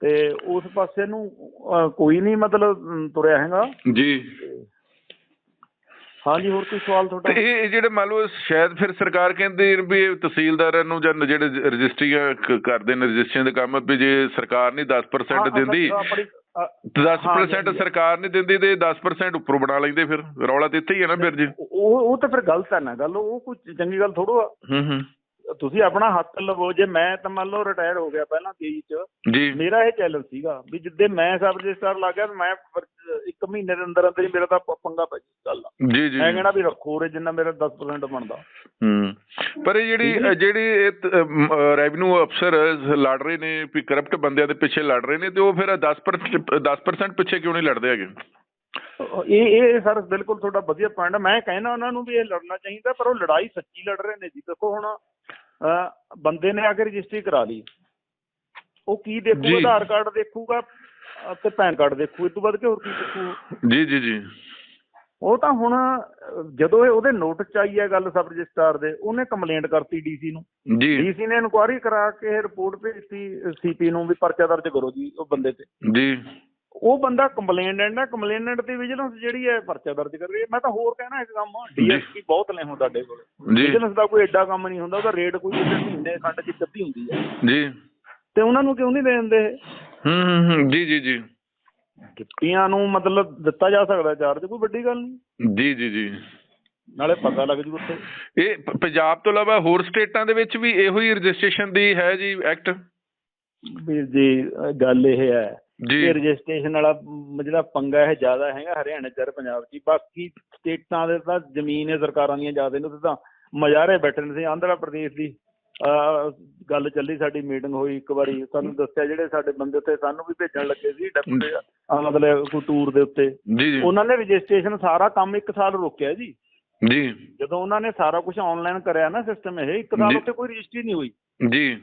ਤੇ ਉਸ ਪਾਸੇ ਨੂੰ ਕੋਈ ਨਹੀਂ ਮਤਲਬ ਤੁਰਿਆ ਹੈਗਾ। ਜੀ। ਹਾਂਜੀ ਹੋਰ ਕੋਈ ਸਵਾਲ ਤੁਹਾਡਾ? ਇਹ ਇਹ ਜਿਹੜੇ ਮੰਨ ਲਓ ਸ਼ਾਇਦ ਫਿਰ ਸਰਕਾਰ ਕਹਿੰਦੀ ਵੀ ਤਹਿਸੀਲਦਾਰਾਂ ਨੂੰ ਜਾਂ ਜਿਹੜੇ ਰਜਿਸਟਰੀਆਂ ਕਰਦੇ ਨੇ ਰਜਿਸਟਰੀਆਂ ਦੇ ਕੰਮ ਵੀ ਜੇ ਸਰਕਾਰ ਨਹੀਂ 10% ਹਾਂ, ਦਿੰਦੀ ਆਪਣੀ ਅ, ਤੇ 10% ਹਾਂਜੀ। ਸਰਕਾਰ ਨਹੀਂ ਦਿੰਦੀ ਤੇ 10% ਉੱਪਰੋਂ ਬਣਾ ਲੈਂਦੇ ਫਿਰ। ਰੌਲਾ ਤੇ ਇੱਥੇ ਹੀ ਹੈ ਨਾ ਫਿਰ ਜੀ। ਉਹ ਉਹ ਤਾਂ ਫਿਰ ਗਲਤ ਹੈ ਨਾ ਗੱਲ ਉਹ ਕੋਈ ਚੰਗੀ ਗੱਲ ਥੋੜੋ ਆ। ਹੂੰ ਹੂੰ। ਤੁਸੀਂ ਆਪਣਾ ਹੱਕ ਲਵੋ ਜੇ ਮੈਂ ਤਾਂ ਮੰਨ ਲਓ ਰਿਟਾਇਰ ਹੋ ਗਿਆ ਪਹਿਲਾਂ 23 ਚ ਜੀ। ਮੇਰਾ ਇਹ ਚੈਲੰਜ ਸੀਗਾ ਵੀ ਜਿੱਦੇ ਮੈਂ ਸਬ ਰਜਿਸਟਰ ਲੱਗ ਗਿਆ ਮੈਂ ਇੱਕ ਮਹੀਨੇ ਦੇ ਅੰਦਰ ਅੰਦਰ ਹੀ ਮੇਰਾ ਤਾਂ ਪੰਗਾ ਪੈ ਜੀ ਗੱਲ। ਜੀ ਜੀ ਮੈਂ ਕਹਿਣਾ ਵੀ ਰੱਖੋ ਰੇ ਜਿੰਨਾ ਮੇਰਾ 10% ਬਣਦਾ। ਹੂੰ। ਪਰ ਇਹ ਜਿਹੜੀ। ਜਿਹੜੀ ਰੈਵਨਿਊ ਅਫਸਰ ਲੜ ਰਹੇ ਨੇ ਵੀ ਕਰਪਟ ਬੰਦਿਆਂ ਦੇ ਪਿੱਛੇ ਲੜ ਰਹੇ ਨੇ ਤੇ ਉਹ ਫਿਰ 10% 10% ਪਿੱਛੇ ਕਿਉਂ ਨਹੀਂ ਲੜਦੇ ਹੈਗੇ? ਇਹ ਇਹ ਸਰ ਬਿਲਕੁਲ ਤੁਹਾਡਾ ਵਧੀਆ ਪੁਆਇੰਟ ਹੈ ਮੈਂ ਕਹਿਣਾ ਉਹਨਾਂ ਨੂੰ ਵੀ ਇਹ ਲੜਨਾ ਚਾਹੀਦਾ ਪਰ ਉਹ ਲੜਾਈ ਸੱਚੀ ਲੜ ਰਹੇ ਨੇ ਜੀ। ਦੇਖੋ ਹੁਣ ਬੰਦੇ ਨੇ ਆ ਕੇ ਰਜਿਸਟਰੀ ਕਰਾ ਲਈ। ਉਹ ਕੀ। ਦੇਖੂਗਾ? ਆਧਾਰ ਕਾਰਡ ਦੇਖੂਗਾ ਤੇ ਪੈਨ ਕਾਰਡ ਦੇਖੂ। ਇਸ ਤੋਂ ਬਾਅਦ ਕਿ ਹੋਰ ਕੀ ਦੇਖੂ? ਜੀ ਜੀ ਜੀ। ਉਹ ਤਾਂ ਹੁਣ ਜਦੋਂ ਇਹ ਉਹਦੇ ਨੋਟਿਸ ਚ ਆਈ ਹੈ ਗੱਲ ਸਬ ਰਜਿਸਟਰਾਰ ਦੇ ਉਹਨੇ ਕੰਪਲੇਂਟ ਕਰਤੀ ਡੀਸੀ ਨੂੰ। ਡੀਸੀ ਨੇ ਇਨਕੁਆਇਰੀ ਕਰਾ ਕੇ ਰਿਪੋਰਟ ਭੇਜਤੀ ਸੀਪੀ ਨੂੰ ਵੀ ਪਰਚਾ ਦਰਜ ਕਰੋ ਜੀ ਉਹ ਬੰਦੇ ਤੇ। ਜੀ। ਉਹ ਬੰਦਾ ਕੰਪਲੇਨੈਂਟ ਹੈ ਕੰਪਲੇਨੈਂਟ ਦੀ ਵਿਜੀਲੈਂਸ ਜਿਹੜੀ ਹੈ ਪਰਚਾ ਦਰਜ ਕਰ ਰਹੀ ਹੈ। ਮੈਂ ਤਾਂ ਹੋਰ ਕਹਿਣਾ ਇੱਕ ਕੰਮ ਡੀਐਸਪੀ ਬਹੁਤ ਲੈ ਹੁਣ ਤੁਹਾਡੇ ਕੋਲ। ਜੀ। ਵਿਜੀਲੈਂਸ ਦਾ ਕੋਈ ਐਡਾ ਕੰਮ ਨਹੀਂ ਹੁੰਦਾ ਉਹਦਾ ਰੇਟ ਕੋਈ ਇੱਕ ਮਹੀਨੇ ਖੰਡ ਚ ਕੱਢੀ ਹੁੰਦੀ ਹੈ। ਜੀ। ਤੇ ਉਹਨਾਂ ਨੂੰ ਕਿਉਂ ਨਹੀਂ ਦੇ ਦਿੰਦੇ ਹੂੰ ਹੂੰ ਜੀ ਜੀ ਜੀ। ਕਿੱਤੀਆਂ ਨੂੰ ਮਤਲਬ ਦਿੱਤਾ ਜਾ ਸਕਦਾ ਚਾਰਜ ਕੋਈ ਵੱਡੀ ਗੱਲ ਨਹੀਂ। ਜੀ ਜੀ ਜੀ। ਨਾਲੇ ਪਤਾ ਲੱਗ ਜੂ ਉੱਥੇ। ਇਹ ਪੰਜਾਬ ਤੋਂ ਇਲਾਵਾ ਹੋਰ ਸਟੇਟਾਂ ਦੇ ਵਿੱਚ ਵੀ ਇਹੋ ਹੀ ਰਜਿਸਟ੍ਰੇਸ਼ਨ ਦੀ ਹੈ ਜੀ ਐਕਟ? ਵੀਰ ਜੀ ਗੱਲ ਇਹ ਹੈ ਜੀ। ਰਜਿਸਟ੍ਰੇਸ਼ਨ ਵਾਲਾ ਜਿਹੜਾ ਪੰਗਾ ਇਹ ਜ਼ਿਆਦਾ ਹੈਗਾ ਹਰਿਆਣਾ ਚ ਪੰਜਾਬ ਚ। ਬਾਕੀ ਸਟੇਟਾਂ ਦੇ ਤਾਂ ਜ਼ਮੀਨ ਹੈ ਸਰਕਾਰਾਂ ਦੀਆਂ ਜ਼ਿਆਦਾ ਨੇ ਉੱਥੇ ਤਾਂ ਮਜ਼ਾਰੇ ਬੈਠੇ ਨੇ। ਸੀ ਆਂਧਰਾ ਪ੍ਰਦੇਸ਼ ਦੀ ਗੱਲ ਚੱਲੀ ਸਾਡੀ ਮੀਟਿੰਗ ਹੋਈ ਇੱਕ ਵਾਰੀ। ਸਾਨੂੰ ਦੱਸਿਆ ਜਿਹੜੇ ਸਾਡੇ ਬੰਦੇ ਉੱਥੇ ਸਾਨੂੰ ਵੀ ਭੇਜਣ ਲੱਗੇ ਸੀ ਡੈਪੂਟੀ ਆ ਮਤਲਬ ਕੋਈ ਟੂਰ ਦੇ ਉੱਤੇ। ਜੀ ਜੀ। ਉਹਨਾਂ ਨੇ ਰਜਿਸਟ੍ਰੇਸ਼ਨ ਸਾਰਾ ਕੰਮ ਇੱਕ ਸਾਲ ਰੋਕਿਆ ਜੀ। ਜੀ। ਜਦੋਂ ਉਹਨਾਂ ਨੇ ਸਾਰਾ ਕੁਝ ਆਨਲਾਈਨ ਕਰਿਆ ਨਾ ਸਿਸਟਮ ਇਹ ਇੱਕ ਸਾਲ। ਉੱਥੇ ਕੋਈ ਰਜਿਸਟਰੀ ਨਹੀਂ ਹੋਈ। ਜੀ।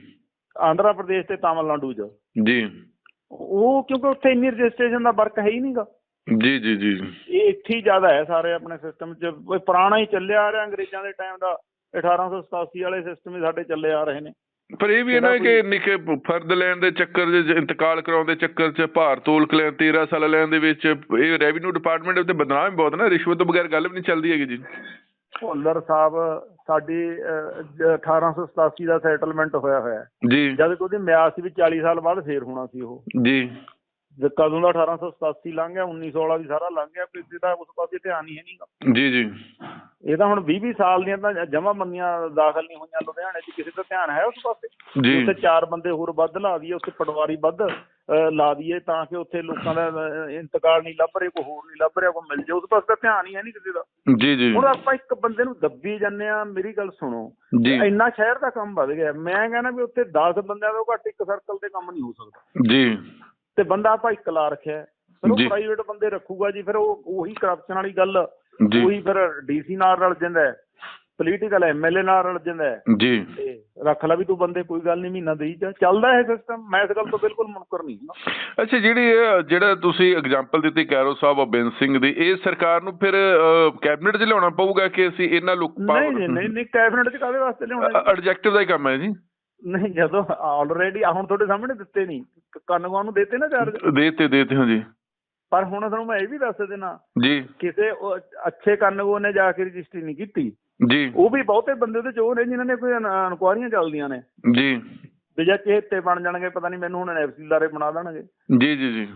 ਆਂਧਰਾ ਪ੍ਰਦੇਸ਼ ਤੇ ਤਾਮਿਲਨਾਡੂ 'ਚ। ਜੀ। ਉਹ ਕਿਉਂਕਿ ਉੱਥੇ ਇੰਨੀ ਰਜਿਸਟ੍ਰੇਸ਼ਨ ਦਾ ਵਰਕ ਹੈ ਹੀ ਨਹੀਂਗਾ ਜੀ ਜੀ ਜੀ। ਇਹ ਇੱਥੇ ਹੀ ਜ਼ਿਆਦਾ ਹੈ ਸਾਰੇ ਆਪਣੇ ਸਿਸਟਮ 'ਚ। ਪੁਰਾਣਾ ਹੀ ਚੱਲਿਆ ਆ ਰਿਹਾ ਅੰਗਰੇਜ਼ਾਂ ਦੇ ਟਾਈਮ ਦਾ। 1887 ਵਾਲੇ ਸਿਸਟਮ ਹੀ ਸਾਡੇ ਚੱਲੇ ਆ ਰਹੇ ਨੇ। ਪਰ ਇਹ ਵੀ ਹੈ ਨਾ ਕਿ ਨਿੱਕੇ ਫਰਦ ਲੈਣ ਦੇ ਚੱਕਰ ਦੇ ਇੰਤਕਾਲ ਕਰਾਉਣ ਦੇ ਚੱਕਰ 'ਚ ਭਾਰ ਤੋਲ ਕੇ ਲੈਣ 13 ਸਾਲ ਲੈਣ ਦੇ ਵਿੱਚ ਇਹ ਰੈਵਨਿਊ ਡਿਪਾਰਟਮੈਂਟ ਉੱਤੇ ਬਦਨਾਮ ਬਹੁਤ ਨਾ। ਰਿਸ਼ਵਤ ਤੋਂ ਬਗੈਰ ਗੱਲ ਵੀ ਨਹੀਂ ਚੱਲਦੀ ਹੈਗੀ ਜੀ। ਭੁੱਲਰ ਸਾਹਿਬ ਸਾਡੀ ਅਹ, ਜ- 1887 ਦਾ ਸੈਟਲਮੈਂਟ ਹੋਇਆ ਹੋਇਆ ਜੀ। ਜਦ ਕਿ ਉਹਦੀ ਮਿਆਦ ਸੀ ਵੀ 40 ਸਾਲ ਬਾਅਦ ਫੇਰ ਹੋਣਾ ਸੀ ਉਹ। ਜੀ। ਕਦੋਂ ਦਾ 1887 ਲੰਘ ਗਿਆ 1900 ਵਾਲਾ ਵੀ ਸਾਰਾ ਲੰਘ ਗਿਆ ਕਿਸੇ ਦਾ ਉਸ ਪਾਸੇ ਧਿਆਨ ਹੀ ਹੈ ਨਹੀਂਗਾ ਜੀ ਜੀ। ਇਹ ਤਾਂ ਹੁਣ 20 20 ਸਾਲ ਦੀਆਂ ਤਾਂ ਜਮਾਬੰਦੀਆਂ ਦਾਖਲ ਨਹੀਂ ਹੋਈਆਂ ਲੁਧਿਆਣੇ 'ਚ ਕਿਸੇ ਦਾ ਧਿਆਨ ਹੈ ਉਸ ਪਾਸੇ? ਜੀ। ਉੱਥੇ ਚਾਰ ਬੰਦੇ ਹੋਰ ਵੱਧ ਲਾ ਦਈਏ ਉੱਥੇ ਪਟਵਾਰੀ ਵੱਧ ਲਾ ਦਈਏ ਤਾਂ ਕਿ ਉੱਥੇ ਲੋਕਾਂ ਦਾ ਇੰਤਕਾਲ ਨਹੀਂ ਲੱਭ ਰਿਹਾ ਕੋਈ ਹੋਰ ਨਹੀਂ ਲੱਭ ਰਿਹਾ ਕੋਈ ਮਿਲ ਜਾਏ ਉਸ ਪਾਸੇ ਤਾਂ ਧਿਆਨ ਹੀ ਹੈ ਨਹੀਂ ਕਿਸੇ ਦਾ। ਜੀ ਜੀ। ਹੁਣ ਆਪਾਂ ਇੱਕ ਬੰਦੇ ਨੂੰ ਦੱਬੀ ਜਾਂਦੇ ਆ ਮੇਰੀ ਗੱਲ ਸੁਣੋ। ਜੀ। ਇੰਨਾ ਸ਼ਹਿਰ ਦਾ ਕੰਮ ਵੱਧ ਗਿਆ ਮੈਂ ਕਹਿੰਦਾ ਵੀ ਉੱਥੇ 10 ਬੰਦਿਆਂ ਤੋਂ ਘੱਟ ਇੱਕ ਸਰਕਲ ਤੇ ਕੰਮ ਨਹੀਂ ਹੋ ਸਕਦਾ। ਜੀ। ਤੇ ਬੰਦਾ ਆਪਾਂ ਇੱਕ ਲਾ ਰੱਖਿਆ। ਫਿਰ ਉਹ। ਪ੍ਰਾਈਵੇਟ ਬੰਦੇ ਰੱਖੂਗਾ ਜੀ ਫਿਰ ਉਹ ਉਹੀ ਕਰਪਸ਼ਨ ਵਾਲੀ ਗੱਲ ਉਹੀ ਫਿਰ ਡੀਸੀ ਨਾਲ ਰਲ ਜਾਂਦਾ ਪੋਲੀਟੀਕਲ ਐਮਐਲਏ ਨਾਲ ਰਲ ਜਾਂਦਾ ਜੀ ਰੱਖ ਲੈ ਵੀ ਤੂੰ ਬੰਦੇ ਕੋਈ ਗੱਲ ਨਹੀਂ ਮਹੀਨਾ ਦੇਈ ਜਾ ਚੱਲਦਾ ਇਹ ਸਿਸਟਮ ਮੈਂ ਇਸ ਗੱਲ ਤੋਂ ਬਿਲਕੁਲ ਮੁਨਕਰ ਨਹੀਂ ਅੱਛਾ ਜਿਹੜੀ ਜਿਹੜਾ ਤੁਸੀਂ ਐਗਜ਼ਾਮਪਲ ਦਿੱਤੀ ਕੈਰੋ ਸਾਹਿਬ ਬੇਨ ਸਿੰਘ ਦੀ ਇਹ ਸਰਕਾਰ ਨੂੰ ਫਿਰ ਕੈਬਨਿਟ 'ਚ ਲਿਆਉਣਾ ਪਊਗਾ ਕਿ ਅਸੀਂ ਇਹਨਾਂ ਲੋਕ ਨਹੀਂ ਨਹੀਂ ਨਹੀਂ ਕੈਬਨਿਟ ਚ ਕਾਹਦੇ ਵਾਸਤੇ ਲਿਆਉਣਾ? ਐਡਜੈਕਟਿਵ ਦਾ ਹੀ ਕੰਮ ਹੈ ਜੀ ਨਹੀਂ ਜਦੋਂ ਆਲਰੇਡੀ ਹੁਣ ਤੁਹਾਡੇ ਸਾਹਮਣੇ ਦਿੱਤੇ ਨਹੀਂ। ਕੰਨਗਵਾਂ ਨੂੰ ਦਿੱਤੇ ਨਾ ਚਾਰਜ ਦੇਤੇ ਦੇਤੇ ਹਾਂ ਜੀ ਪਰ ਹੁਣ ਤੁਹਾਨੂੰ ਮੈਂ ਇਹ ਵੀ ਦੱਸ ਦੇਣਾ ਜੀ। ਕਿਸੇ ਅੱਛੇ ਕੰਨਗੋ ਨੇ ਜਾ ਕੇ ਰਜਿਸਟਰੀ ਨਹੀਂ ਕੀਤੀ। ਜੀ। ਉਹ ਵੀ ਬਹੁਤੇ ਬੰਦੇ ਉਹਦੇ ਚ ਉਹ ਨੇ ਜਿਨ੍ਹਾਂ ਨੇ ਕੋਈ ਇਨਕੁਆਰੀਆਂ ਚੱਲਦੀਆਂ ਨੇ। ਜੀ। ਵੀ ਜਾਂ ਚੇਤੇ ਬਣ ਜਾਣਗੇ ਪਤਾ ਨਹੀਂ ਮੈਨੂੰ ਹੁਣ ਬਣਾ ਦੇਣਗੇ। ਜੀ ਜੀ ਜੀ।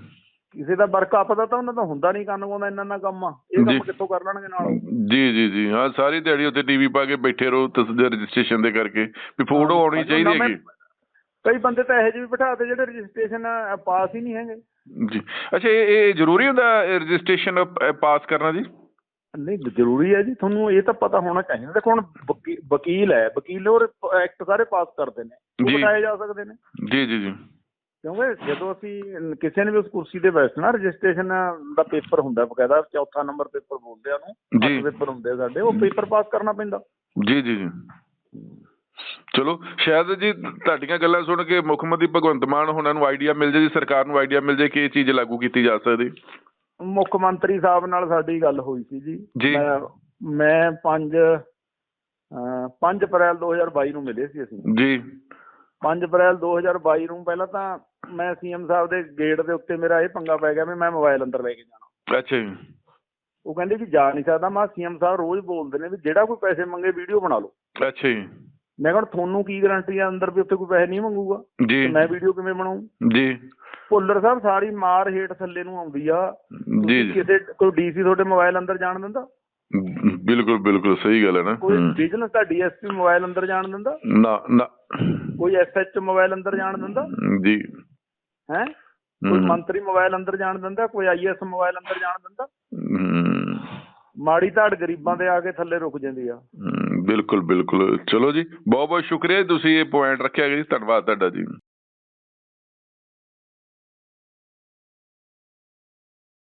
ਕਿਸੇ ਦਾ ਵਰਕ ਅਪ ਦਾ ਤਾਂ ਉਹਨਾਂ ਦਾ ਹੁੰਦਾ ਨਹੀਂ ਕੰਨਗੋ ਦਾ ਇੰਨਾ ਇੰਨਾ ਕੰਮ ਆ। ਇਹ। ਕੰਮ ਕਿੱਥੋਂ ਕਰ ਲੈਣਗੇ ਨਾਲ? ਜੀ ਜੀ ਜੀ। ਹਾਂ ਸਾਰੀ ਦਿਹਾੜੀ ਉੱਤੇ ਟੀਵੀ ਪਾ ਕੇ ਬੈਠੇ ਰਹੋ ਤਸਦੀਰ ਰਜਿਸਟ੍ਰੇਸ਼ਨ ਦੇ ਕਰਕੇ। ਵੀ ਫੋਟੋ ਆਉਣੀ ਚਾਹੀਦੀ ਹੈਗੀ। ਕਈ ਬੰਦੇ ਤਾਂ ਇਹੋ ਜਿਹੇ ਵੀ ਬਿਠਾਤੇ ਜਿਹੜੇ ਰਜਿਸਟ੍ਰੇਸ਼ਨ ਪਾਸ ਹੀ ਨਹੀਂ ਹੈਗੇ। ਜੀ। ਅੱਛਾ ਇਹ ਇਹ ਜ਼ਰੂਰੀ ਹੁੰਦਾ ਰਜਿਸਟ੍ਰੇਸ਼ਨ ਪਾਸ ਕਰਨਾ ਜੀ? ਨਹੀਂ ਜ਼ਰੂਰੀ ਹੈ ਜੀ। ਤੁਹਾਨੂੰ ਇਹ ਤਾਂ ਪਤਾ ਹੋਣਾ ਚਾਹੀਦਾ। ਦੇਖੋ ਹੁਣ ਵਕੀ- ਵਕੀਲ ਹੈ। ਵਕੀਲ ਉਹ ਐਕਟ ਸਾਰੇ ਪਾਸ ਕਰਦੇ ਨੇ। ਉਹ। ਬਿਠਾਏ ਜਾ ਸਕਦੇ ਨੇ। ਜੀ ਜੀ ਜੀ। ਕਿਉਂਕਿ ਜਦੋਂ ਅਸੀਂ ਕਿਸੇ ਨੇ ਵੀ ਉਸ ਕੁਰਸੀ ਤੇ ਬੈਠਣਾ ਰਜਿਸਟ੍ਰੇਸ਼ਨ ਦਾ ਪੇਪਰ ਹੁੰਦਾ ਬਕਾਇਦਾ ਚੌਥਾ ਨੰਬਰ ਪੇਪਰ ਬੋਲਦੇ ਆ ਉਹਨੂੰ ਜੀ। ਪੇਪਰ ਹੁੰਦੇ ਸਾਡੇ ਉਹ ਪੇਪਰ ਪਾਸ ਕਰਨਾ ਪੈਂਦਾ। ਜੀ ਜੀ ਜੀ। ਚਲੋ ਸ਼ਾਇਦ ਜੀ ਤੁਹਾਡੀਆਂ ਗੱਲਾਂ ਸੁਣ ਕੇ ਮੁੱਖ ਮੰਤਰੀ ਭਗਵੰਤ ਮਾਨ ਹੋਣਾ ਨੂੰ ਆਈਡੀਆ ਮਿਲ ਜਾਏ ਜੀ ਸਰਕਾਰ ਨੂੰ ਆਈਡੀਆ ਮਿਲ ਜਾਏ ਕਿ ਇਹ ਚੀਜ਼ ਲਾਗੂ ਕੀਤੀ ਜਾ ਸਕਦੀ। ਮੁੱਖ ਮੰਤਰੀ ਸਾਹਿਬ ਨਾਲ ਸਾਡੀ ਗੱਲ ਹੋਈ ਸੀ ਜੀ। ਜੀ। ਮੈਂ- ਮੈਂ 5 5 ਅਪ੍ਰੈਲ 2022 ਨੂੰ ਮਿਲੇ ਸੀ ਅਸੀਂ। ਜੀ। 5 ਅਪ੍ਰੈਲ 2022 ਨੂੰ ਪਹਿਲਾਂ ਤਾਂ ਮੈਂ ਸੀਐਮ ਸਾਹਿਬ ਦੇ ਗੇਟ ਦੇ ਉੱਤੇ ਮੇਰਾ ਇਹ ਪੰਗਾ ਪੈ ਗਿਆ ਵੀ ਮੈਂ ਮੋਬਾਈਲ ਅੰਦਰ ਲੈ ਕੇ ਜਾਣਾ। ਅੱਛਾ ਜੀ। ਉਹ ਕਹਿੰਦੇ ਵੀ ਜਾ ਨਹੀਂ ਸਕਦਾ। ਮੈਂ ਸੀਐਮ ਸਾਹਿਬ ਰੋਜ਼ ਬੋਲਦੇ ਨੇ ਵੀ ਜਿਹੜਾ ਕੋਈ ਪੈਸੇ ਮੰਗੇ ਵੀਡੀਓ ਬਣਾ ਲਓ। ਅੱਛਾ ਜੀ। ਮੈਂ ਕਿਹਾ ਹੁਣ ਤੁਹਾਨੂੰ ਕੀ ਗਾਰੰਟੀ ਆ? ਅੰਦਰ ਵੀ ਉੱਥੇ ਕੋਈ ਪੈਸੇ ਨਹੀਂ ਮੰਗੂਗਾ। ਜੀ। ਮੈਂ ਵੀਡੀਓ ਕਿਵੇਂ ਬਣਾਉਂ ਜੀ। ਭੁੱਲਰ ਸਾਹਿਬ ਸਾਰੀ ਮਾਰ ਹੇਠ ਥੱਲੇ ਨੂੰ ਆਉਂਦੀ ਆ। ਜੀ ਕਿਸੇ ਕੋਈ ਡੀਸੀ ਤੁਹਾਡੇ ਮੋਬਾਈਲ ਅੰਦਰ ਜਾਣ ਦਿੰਦਾ? ਬਿਲਕੁਲ ਬਿਲਕੁਲ ਸਹੀ ਗੱਲ ਹੈ ਨਾ। ਕੋਈ। ਬਿਜ਼ਨਸ ਦਾ ਡੀਐਸਪੀ ਮੋਬਾਈਲ ਅੰਦਰ ਜਾਣ ਦਿੰਦਾ? ਨਾ ਨਾ। ਕੋਈ ਐਸਐਚ ਮੋਬਾਈਲ ਅੰਦਰ ਜਾਣ ਦਿੰਦਾ? ਜੀ। ਹੈ? ਕੋਈ। ਮੰਤਰੀ ਮੋਬਾਈਲ ਅੰਦਰ ਜਾਣ ਦਿੰਦਾ? ਕੋਈ ਆਈਐਸ ਮੋਬਾਈਲ ਅੰਦਰ ਜਾਣ ਦਿੰਦਾ? ਮਾੜੀ ਧਾੜ ਗਰੀਬਾਂ ਦੇ ਆ ਕੇ ਥੱਲੇ ਰੁਕ ਜਾਂਦੀ ਆ। ਬਿਲਕੁਲ ਬਿਲਕੁਲ। ਚਲੋ ਜੀ ਬਹੁਤ ਬਹੁਤ ਸ਼ੁਕਰੀਆ ਤੁਸੀਂ ਇਹ ਪੁਆਇੰਟ ਰੱਖਿਆ ਜੀ ਧੰਨਵਾਦ ਤੁਹਾਡਾ ਜੀ।